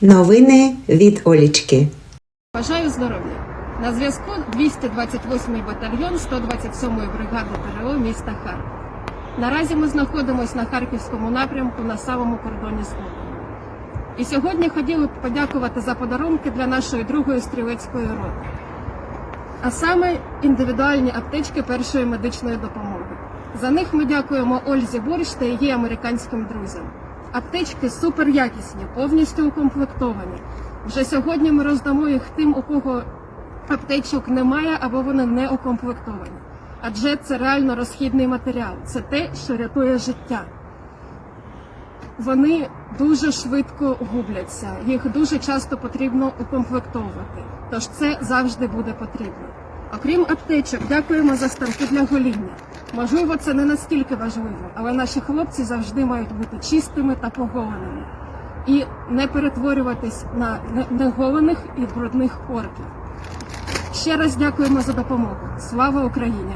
Новини від Олічки. Бажаю здоров'я. На зв'язку 228-й батальйон 127-ї бригади ТРО міста Харків. Наразі ми знаходимося на харківському напрямку на самому кордоні з Україною. І сьогодні хотіли б подякувати за подарунки для нашої другої стрілецької роти, а саме індивідуальні аптечки першої медичної допомоги. За них ми дякуємо Ользі Борщ та її американським друзям. Аптечки суперякісні, повністю укомплектовані. Вже сьогодні ми роздамо їх тим, у кого аптечок немає або вони не укомплектовані. Адже це реально розхідний матеріал. Це те, що рятує життя. Вони дуже швидко губляться, їх дуже часто потрібно укомплектовувати. Тож це завжди буде потрібно. Окрім аптечок, дякуємо за станки для гоління. Можливо, це не настільки важливо, але наші хлопці завжди мають бути чистими та поголеними і не перетворюватись на не- неголених і брудних орків. Ще раз дякуємо за допомогу. Слава Україні!